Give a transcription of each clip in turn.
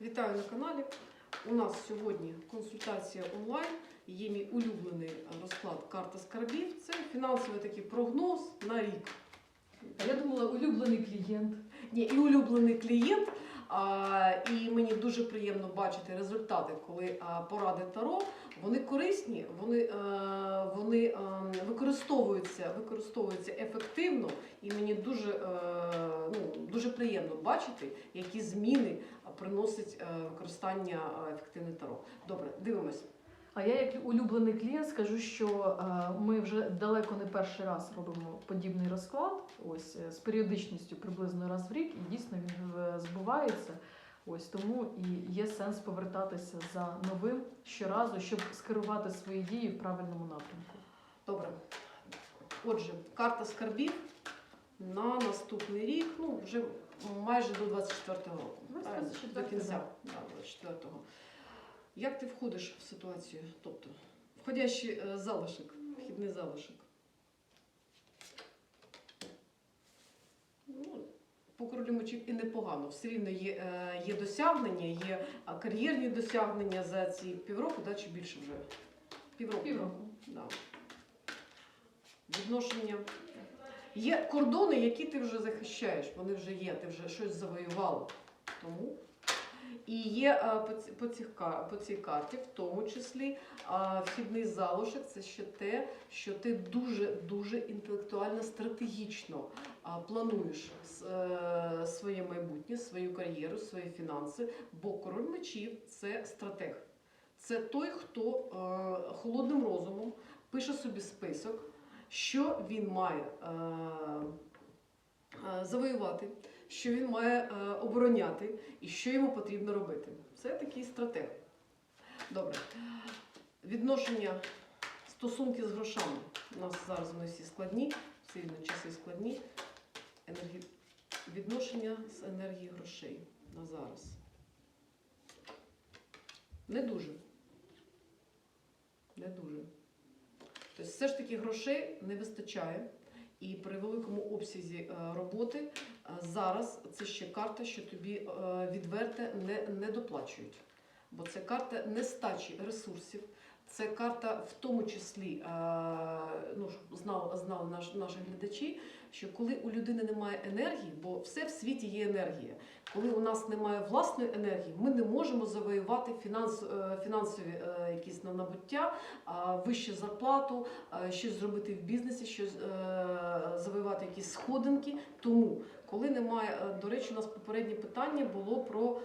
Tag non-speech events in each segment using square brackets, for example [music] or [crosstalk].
Вітаю на каналі. У нас сьогодні консультація онлайн. Є мій улюблений розклад карта скарбів. Це фінансовий такий прогноз на рік. Я думала, улюблений клієнт. Ні, і улюблений клієнт. А, і мені дуже приємно бачити результати, коли поради Таро вони корисні, вони, е, вони е, використовуються, використовуються ефективно, і мені дуже, е, ну, дуже приємно бачити, які зміни приносить використання ефективне Таро. Добре, дивимось. А я, як улюблений клієнт, скажу, що ми вже далеко не перший раз робимо подібний розклад. Ось з періодичністю приблизно раз в рік, і дійсно він збувається. Ось тому і є сенс повертатися за новим щоразу, щоб скерувати свої дії в правильному напрямку. Добре. Отже, карта скарбів на наступний рік, ну вже майже до 24-го року. Ну, 24-го, до кінця да, 24-го. Як ти входиш в ситуацію? Тобто, входящий е, залишок, вхідний залишок. Ну, по королю мечів і непогано. Все рівно є, е, є досягнення, є кар'єрні досягнення за ці півроку, да, чи більше вже? Півроку. Півроку. Да. Відношення. Є кордони, які ти вже захищаєш, вони вже є, ти вже щось завоювала. Тому. І є е, по, цих, по цій карті, в тому числі вхідний залишок це ще те, що ти дуже-дуже інтелектуально стратегічно плануєш е, своє майбутнє, свою кар'єру, свої фінанси, бо король мечів це стратег. Це той, хто е, холодним розумом пише собі список, що він має е, завоювати, що він має обороняти і що йому потрібно робити. Це такий стратег. Добре. Відношення, стосунки з грошами. У нас зараз вони всі складні, всі часи складні. Енергі... Відношення з енергії грошей на зараз. Не дуже. Не дуже. Тобто, все ж таки грошей не вистачає. І при великому обсязі е, роботи е, зараз це ще карта, що тобі е, відверте не, не доплачують. Бо це карта нестачі ресурсів, це карта в тому числі, ну, знали, знали наші глядачі, що коли у людини немає енергії, бо все в світі є енергія. Коли у нас немає власної енергії, ми не можемо завоювати фінанс, е, фінансові е, якісь на- набуття, вищу зарплату, щось зробити в бізнесі, щось е, завоювати якісь сходинки. Тому, коли немає, до речі, у нас попереднє питання було про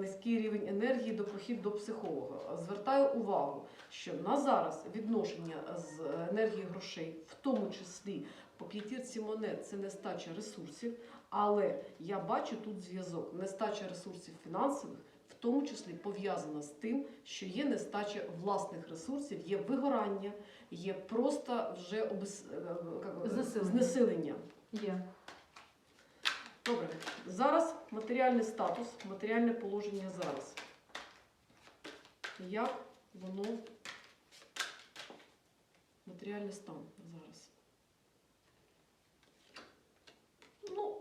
низький рівень енергії до похід до психолога. Звертаю увагу, що на зараз відношення з енергії грошей, в тому числі по п'ятірці монет, це нестача ресурсів. Але я бачу тут зв'язок. Нестача ресурсів фінансових, в тому числі пов'язана з тим, що є нестача власних ресурсів, є вигорання, є просто вже обез... е, Знесилення. знесилення. Є. Добре, зараз матеріальний статус, матеріальне положення зараз. Як воно матеріальний стан зараз? Ну,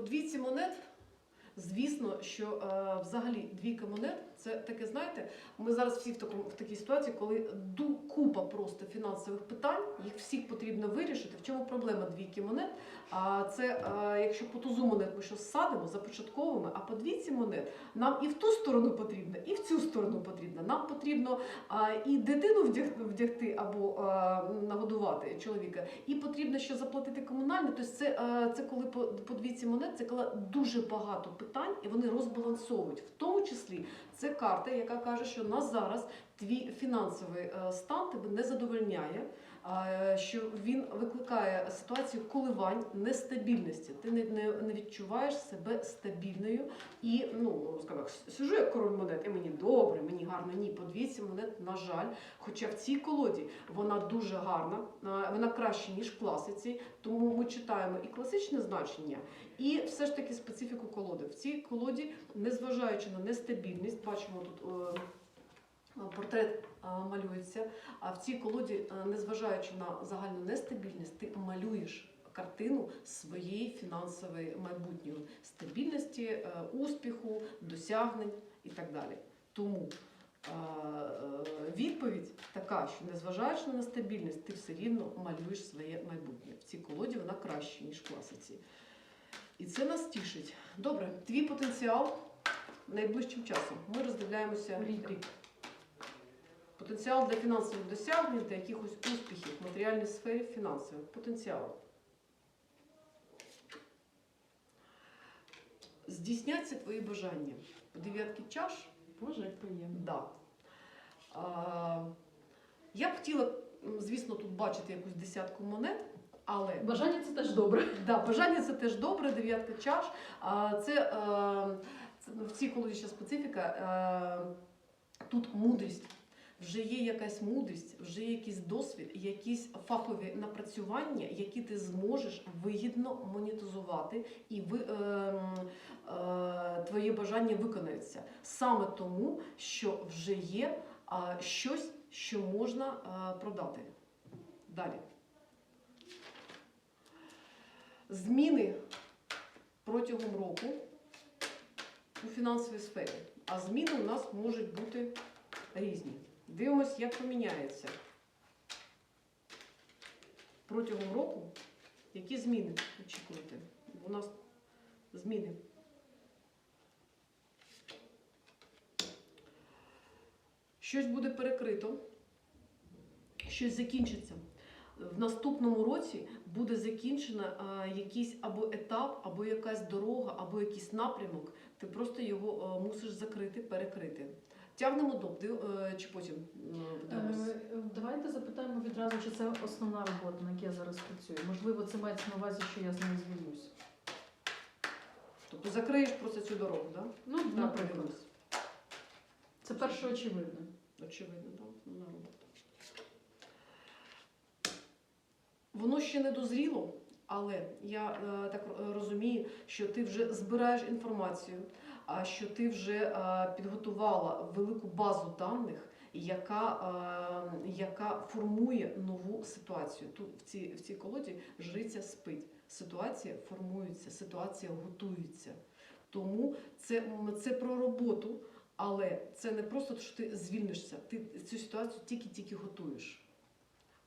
по двійці монет, звісно, що е, взагалі двійка монет це таке, знаєте, ми зараз всі в такому в такій ситуації, коли ду купа просто фінансових питань, їх всіх потрібно вирішити. В чому проблема двійки монет? А це е, якщо по тузу монет ми щось садимо, започатковуємо, а по двійці монет нам і в ту сторону потрібно, і в цю сторону потрібно. Нам потрібно а, і дитину вдягти, вдягти або а, нагодувати чоловіка, і потрібно ще заплатити комунальне. Тобто це, е, це коли по, по двійці монет, це коли дуже багато питань, і вони розбалансовують. В тому числі це карта, яка каже, що на зараз твій фінансовий е, стан тебе не задовольняє. Що він викликає ситуацію коливань, нестабільності. Ти не, не, не відчуваєш себе стабільною і ну скажімо, сижу як король монет, і мені добре, мені гарно. Ні, по двійці монет, на жаль. Хоча в цій колоді вона дуже гарна, вона краще ніж в класиці, тому ми читаємо і класичне значення, і все ж таки специфіку колоди. В цій колоді, незважаючи на нестабільність, бачимо тут. Е, Портрет малюється, а в цій колоді, незважаючи на загальну нестабільність, ти малюєш картину своєї фінансової майбутнього, стабільності, е, успіху, досягнень і так далі. Тому е, е, відповідь така, що незважаючи на нестабільність, ти все рівно малюєш своє майбутнє. В цій колоді вона краще, ніж в класиці. І це нас тішить. Добре, твій потенціал найближчим часом. Ми роздивляємося Рік. Потенціал для фінансових досягнень та якихось успіхів в матеріальній сфері фінансових. Потенціал. Здійсняться твої бажання. По дев'ятки чаш Боже, як приємно. Да. А, я б хотіла, звісно, тут бачити якусь десятку монет, але Бажання це теж добре. да, бажання це теж добре, дев'ятка чаш. А, це, е, це в цій колоді ще специфіка. Е, тут мудрість. Вже є якась мудрість, вже є якийсь досвід, якісь фахові напрацювання, які ти зможеш вигідно монетизувати, і ви, е, е, твоє бажання виконаються. Саме тому, що вже є а, щось, що можна а, продати. Далі. Зміни протягом року у фінансовій сфері. А зміни у нас можуть бути різні. Дивимось, як поміняється. Протягом року які зміни очікувати? У нас зміни. Щось буде перекрито, щось закінчиться. В наступному році буде закінчено а, якийсь або етап, або якась дорога, або якийсь напрямок. Ти просто його а, мусиш закрити, перекрити. Тягнемо див- е, чи потім подивимось? Е, Давайте запитаємо відразу, чи це основна робота, на якій я зараз працюю. Можливо, це мається на увазі, що я з нею звільнюсь. Тобто закриєш просто цю дорогу, так? Ну, Да? Наприклад. Це перше очевидно. Очевидно, так, основна робота. Воно ще не дозріло, але я е, так розумію, що ти вже збираєш інформацію, що ти вже підготувала велику базу даних, яка, яка формує нову ситуацію. Тут в цій, в цій колоді жриця спить. Ситуація формується, ситуація готується. Тому це, це про роботу, але це не просто що ти звільнишся, ти цю ситуацію тільки-тільки готуєш.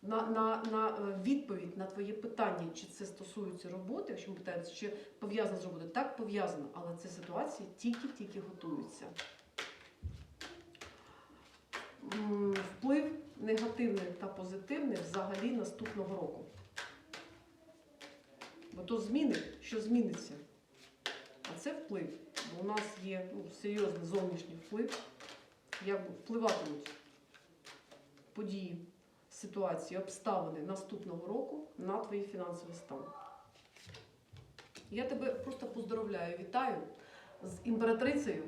На, на, на е, відповідь на твоє питання, чи це стосується роботи, якщо ми питаєте, чи пов'язано з роботою, так пов'язано, але ця ситуація тільки-тільки готується. Вплив негативний та позитивний взагалі наступного року. Бо то зміни, що зміниться. А це вплив. Бо у нас є ну, серйозний зовнішній вплив, як впливатимуть події, ситуації, обставини наступного року на твій фінансовий стан. Я тебе просто поздоровляю, вітаю з імператрицею.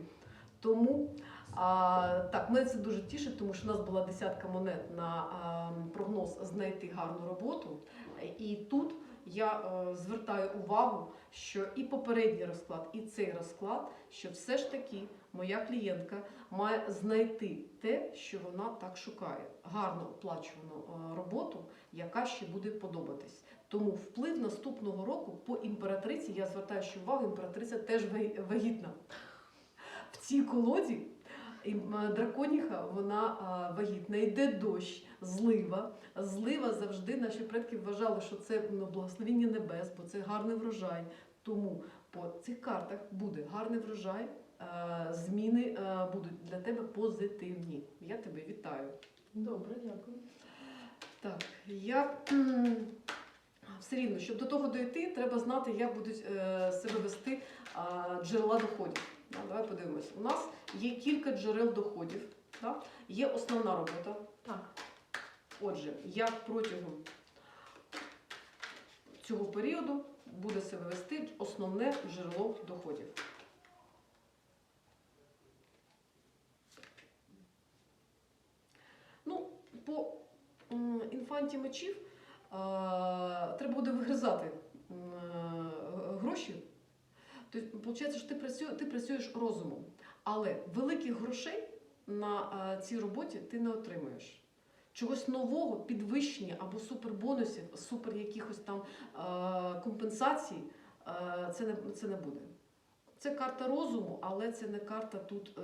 Тому а, так, мене це дуже тішить, тому що у нас була десятка монет на а, прогноз знайти гарну роботу. І тут я е, звертаю увагу, що і попередній розклад, і цей розклад, що все ж таки моя клієнтка має знайти те, що вона так шукає, гарно оплачувану е, роботу, яка ще буде подобатись. Тому вплив наступного року по імператриці, я звертаю увагу, імператриця теж вагітна. В цій колоді е, драконіха вона вагітна, йде дощ, злива. Злива завжди наші предки вважали, що це ну, благословіння небес, бо це гарний врожай. Тому по цих картах буде гарний врожай, е, зміни е, будуть для тебе позитивні. Я тебе вітаю. Добре, дякую. Так, я все рівно, щоб до того дойти, треба знати, як будуть е, себе вести джерела доходів. Давай подивимось. У нас є кілька джерел доходів. Да? Є основна робота. Так. Отже, як протягом цього періоду буде себе вести основне джерело доходів. Ну, по м, інфанті мечів треба буде вигризати е, гроші. Тобто, виходить, що ти, працює, ти працюєш розумом, але великих грошей на е, цій роботі ти не отримуєш. чогось нового, підвищення або супербонусів, супер якихось там е, компенсацій, це, не, це не буде. Це карта розуму, але це не карта тут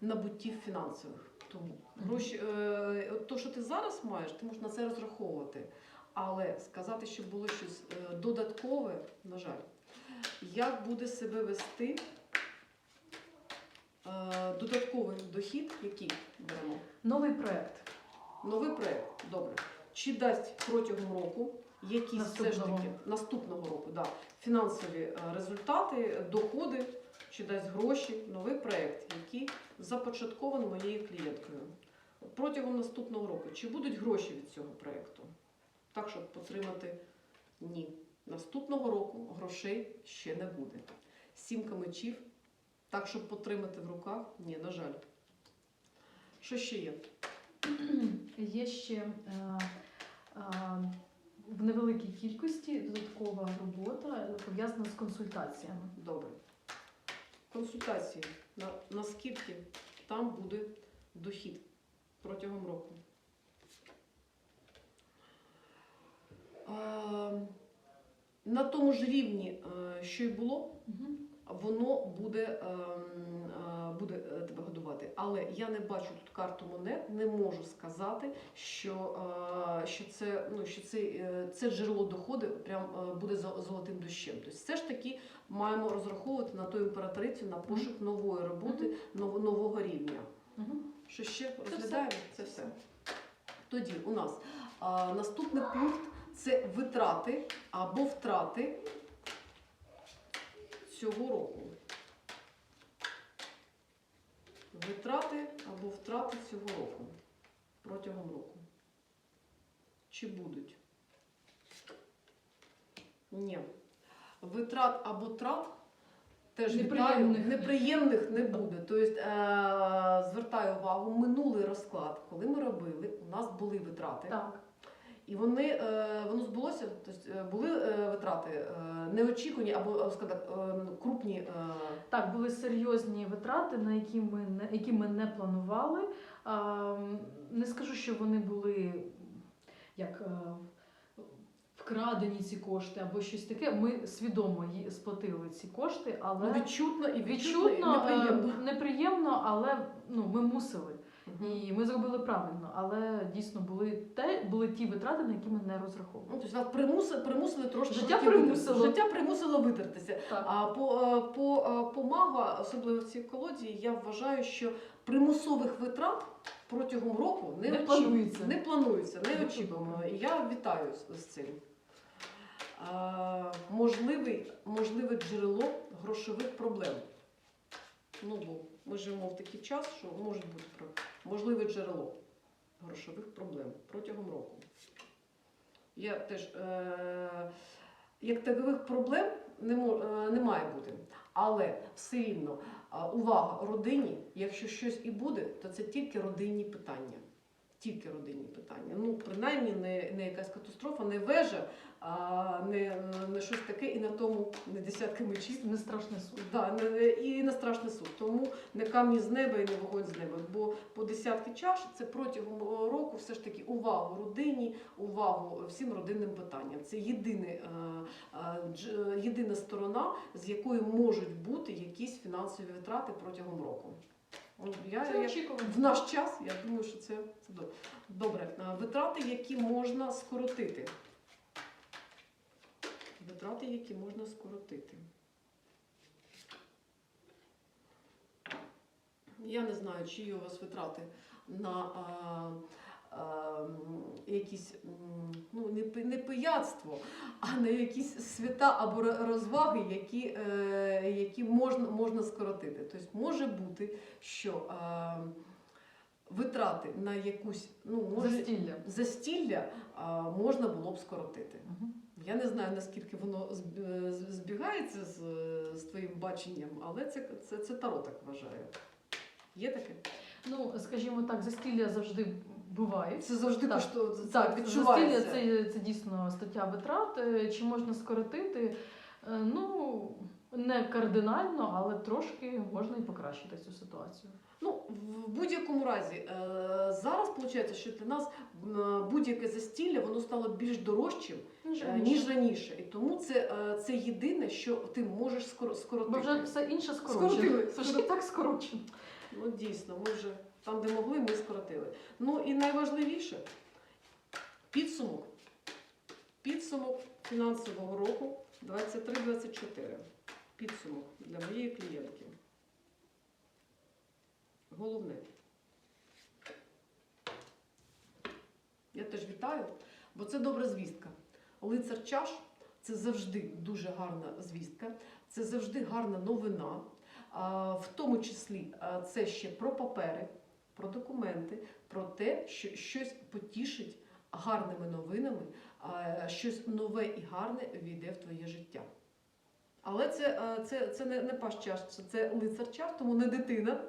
набуттів фінансових. Тому гроші, е, от то, що ти зараз маєш, ти можеш на це розраховувати. Але сказати, що було щось е, додаткове, на жаль, як буде себе вести е, додатковий дохід, який беремо? Новий проект. Новий проект, добре. Чи дасть протягом року якісь все ж Наступного. таки наступного року да, фінансові е, результати, доходи, чи дасть гроші, новий проект, який започаткований моєю клієнткою. Протягом наступного року, чи будуть гроші від цього проекту? Так, щоб потримати ні. Наступного року грошей ще не буде. Сімка мечів, так, щоб потримати в руках, ні, на жаль. Що ще є? [clears throat] Є ще е, е, в невеликій кількості додаткова робота пов'язана з консультаціями. Добре. Консультації. На, наскільки там буде дохід протягом року? А, на тому ж рівні, е, що й було. Воно буде, ем, е, буде е, тебе годувати. Але я не бачу тут карту монет, не можу сказати, що, е, що, це, ну, що це, це джерело доходу прям буде золотим дощем. Тобто все ж таки маємо розраховувати на ту імператрицю, на пошук нової роботи, нового рівня. Що ще розглядаємо? Це все. Тоді у нас а, наступний пункт це витрати або втрати цього року. Витрати або втрати цього року. Протягом року. Чи будуть? Ні. Витрат або трат теж Неприємних. вітаю, неприємних не буде. Тобто, е, звертаю увагу, минулий розклад, коли ми робили, у нас були витрати. Так. І вони е, воно збулося, тобто е, були е, витрати неочікувані або скажімо так, крупні. Так, були серйозні витрати, на які ми не які ми не планували. Не скажу, що вони були як вкрадені ці кошти або щось таке. Ми свідомо сплатили ці кошти, але ну, відчутно і відчутно, і відчутно е, неприємно. неприємно, але ну ми мусили. І ми зробили правильно, але дійсно були те, були ті витрати, на які ми не розраховували. Ну, тобто вас примусили, примусили трошки Життя примусило. Життя примусило витратитися. Так. А по, е, по, е, по магу, особливо в цій колоді, я вважаю, що примусових витрат протягом року не, Не очі- планується. Не планується, не очікуємо. І я вітаю з, цим. А, можливий, можливе джерело грошових проблем. Ну, бо ми живемо в такий час, що може бути про- можливе джерело грошових проблем протягом року. Я теж, е, як такових проблем не, е, не має бути. Але все рівно а, увага родині, якщо щось і буде, то це тільки родинні питання. Тільки родинні питання. Ну, принаймні, не, не якась катастрофа, не вежа, а не, не щось таке, і на тому не десятки мечів. Не страшний суд. Да, не- не- і на страшний суд. Тому не камні з неба і не вогонь з неба. Бо по десятки чаш це протягом року все ж таки увагу родині, увагу всім родинним питанням. Це єдине, е, е, єдина сторона, з якою можуть бути якісь фінансові витрати протягом року. Я, Це я, в наш час, я думаю, що це, це добре. добре. Е, Витрати, які можна скоротити. Витрати, які можна скоротити. Я не знаю, чиї у вас витрати на а, якісь ну, не, не пияцтво, а на якісь свята або розваги, які, е, які можна, можна скоротити. Тобто може бути, що а, витрати на якусь ну, може, Застілля. застілля можна було б скоротити. Мгм. Я не знаю, наскільки воно е, збігається з, з твоїм баченням, але це, це, це таро так вважає. Є таке? Ну, скажімо так, застілля завжди бувають. Це завжди Так. коштує, це Так, відчувається. це, це дійсно стаття витрат. Е, Чи можна скоротити? Е, Ну, Не кардинально, але трошки можна і покращити цю ситуацію. Ну, в будь-якому разі, е, зараз виходить, що для нас будь-яке застілля воно стало більш дорожчим, е, ніж раніше. І тому це, це єдине, що ти можеш скоро скоротити. Бо вже все інше Скоротили. Це ж так скорочено. Ну, дійсно, ми вже там, де могли, ми скоротили. Ну і найважливіше підсумок. Підсумок фінансового року 23-24. Підсумок для моєї клієнтки. Головне. Я теж вітаю, бо це добра звістка. Лицар чаш це завжди дуже гарна звістка, це завжди гарна новина. В тому числі це ще про папери, про документи, про те, що щось потішить гарними новинами, щось нове і гарне війде в твоє життя. Але це, це, це не, не паш чаш, це, лицар чаш, тому не дитина.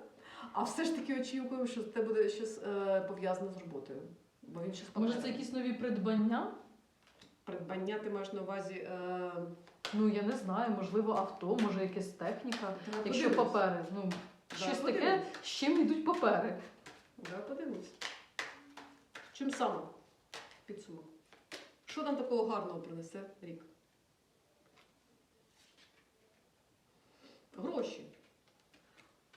А все ж таки очікуємо, що це буде щось е, пов'язане з роботою. Бо він щось Може, це якісь нові придбання? придбання, ти маєш на увазі. Е, Ну я не знаю, можливо, авто, може якась техніка. Якщо папери, ну щось таке, з чим йдуть папери. Давай подивимось. Чим саме підсумок? Що там такого гарного принесе рік? Гроші.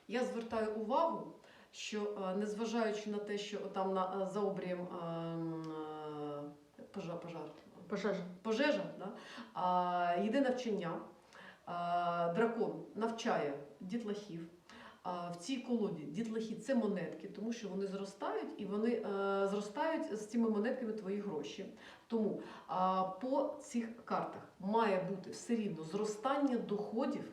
Я звертаю увагу, що е, незважаючи на те, що там на, е, за обрієм е, пожар, пожар, Пожежа. пожежа, да? а, йде навчання. А, дракон навчає дітлахів. В цій колоді дітлахи це монетки, тому що вони зростають і вони е, зростають з цими монетками твої гроші. Тому по цих картах має бути все рівно зростання доходів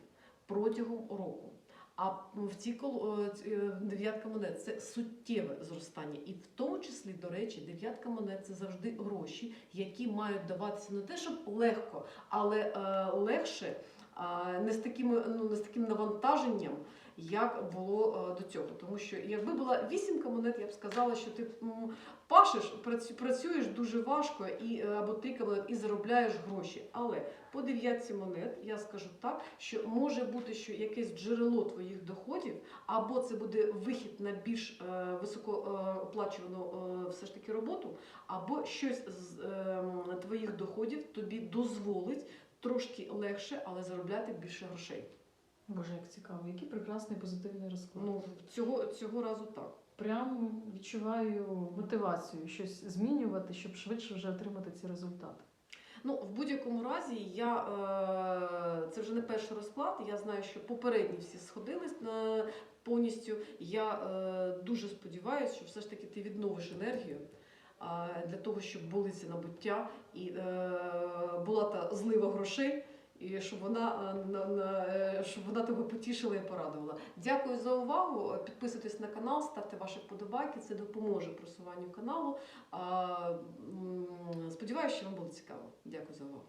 протягом року. А в цій е, е, дев'ятка монет це суттєве зростання. І в тому числі, до речі, дев'ятка монет це завжди гроші, які мають даватися не те, щоб легко, але е, легше, е, не з такими, ну не з таким навантаженням, як було е, до цього. Тому що якби була вісімка монет, я б сказала, що ти м, пашеш, працю- працюєш дуже важко і е, або трійка монет і заробляєш гроші. Але по дев'ятці монет я скажу так, що може бути, що якесь джерело твоїх доходів, або це буде вихід на більш е, високо е, все ж таки роботу, або щось з е, твоїх доходів тобі дозволить трошки легше, але заробляти більше грошей. Боже, як цікаво, який прекрасний позитивний розклад. Ну цього, цього разу так. Прям відчуваю мотивацію щось змінювати, щоб швидше вже отримати ці результати. Ну, в будь-якому разі, я е, це вже не перший розклад. Я знаю, що попередні всі сходились на повністю. Я е, дуже сподіваюся, що все ж таки ти відновиш енергію е, для того, щоб були ці набуття і е, була та злива грошей. І щоб вона е, на, е, щоб вона тебе потішила і порадувала. Дякую за увагу. Підписуйтесь на канал, ставте ваші вподобайки. Це допоможе просуванню каналу. Сподіваюся, що вам було цікаво. Дякую за увагу.